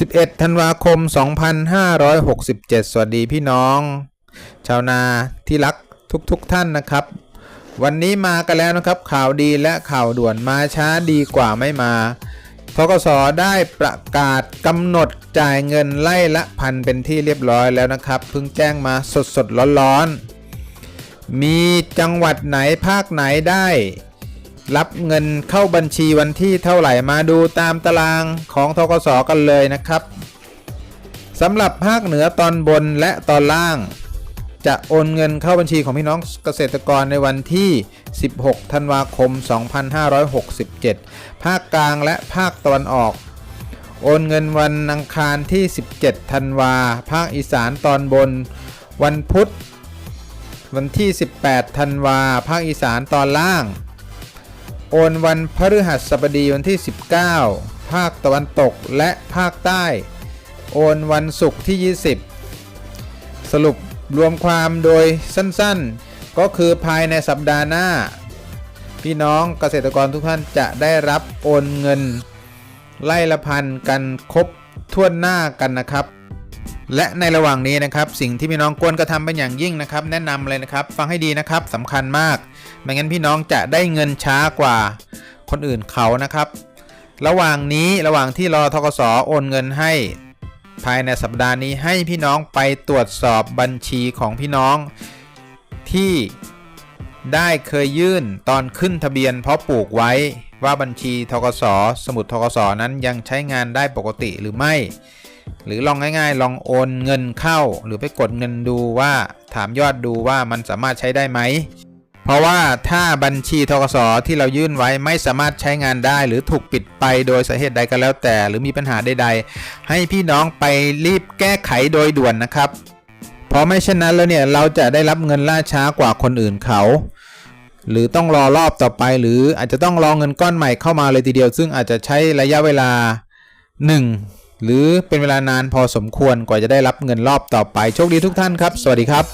11 ธันวาคม 2567 สวัสดีพี่น้อง ชาวนาที่รักทุกๆทท่านนะครับ วันนี้มากันแล้วนะครับ ข่าวดีและข่าวด่วนมาช้าดีกว่าไม่มาทกสได้ประกาศกำหนดจ่ายเงินไล่ละพันเป็นที่เรียบร้อยแล้วนะครับ เพิ่งแจ้งมาสดๆร้อนๆมีจังหวัดไหนภาคไหนได้ รับเงินเข้าบัญชีวันที่เท่าไหร่มาดูตามตารางของทกสกันเลยนะครับสำหรับภาคเหนือตอนบนและตอนล่าง จะโอนเงินเข้าบัญชีของพี่น้องเกษตรกรในวันที่ 16 ธันวาคม 2567 ภาคกลางและภาคตะวันออก โอนเงินวันอังคารที่ 17 ธันวา ภาคอีสานตอนบน วันพุธ วันที่ 18 ธันวา ภาคอีสานตอนล่าง โอนวันพฤหัสบดีวันที่ 19 ภาคตะวันตกและภาคใต้ โอนวันศุกร์ที่ 20 สรุปรวมความโดยสั้นๆ ก็คือภายในสัปดาห์หน้า พี่น้องเกษตรกรทุกท่านจะได้รับโอนเงิน ไล่ละพันกันครบทั่วหน้ากันนะครับ และในระหว่างนี้นะครับสิ่งที่พี่น้องควรกระทำเป็นอย่างยิ่งนะครับ แนะนำเลยนะครับ ฟังให้ดีนะครับสำคัญมากไม่งั้นพี่น้องจะได้เงินช้ากว่าคนอื่นเขานะครับ ระหว่างนี้ระหว่างที่รอทกสโอนเงินให้ภายในสัปดาห์นี้ให้พี่น้องไปตรวจสอบบัญชีของพี่น้อง ที่ได้เคยยื่นตอนขึ้นทะเบียนเพราะปลูกไว้ว่าบัญชีทกสสมุดทกสนั้นยังใช้งานได้ปกติหรือไม่ หรือลองง่ายๆ ลองโอนเงินเข้า หรือไปกดเงินดูว่าถามยอดดูว่ามันสามารถใช้ได้ไหม เพราะว่าถ้าบัญชีทกสที่เรายื่นไว้ไม่สามารถใช้งานได้ หรือถูกปิดไปโดยสาเหตุใดก็แล้วแต่ หรือมีปัญหาใดๆ ให้พี่น้องไปรีบแก้ไขโดยด่วนนะครับ เพราะไม่เช่นนั้นแล้วเนี่ยเราจะได้รับเงินล่าช้ากว่าคนอื่นเขาหรือต้องรอรอบต่อไปหรืออาจจะต้องรอเงินก้อนใหม่เข้ามาเลยทีเดียว ซึ่งอาจจะใช้ระยะเวลา 1 หรือเป็นเวลานานพอสมควรกว่าจะได้รับเงินรอบต่อไปโชคดีทุกท่านครับ สวัสดีครับ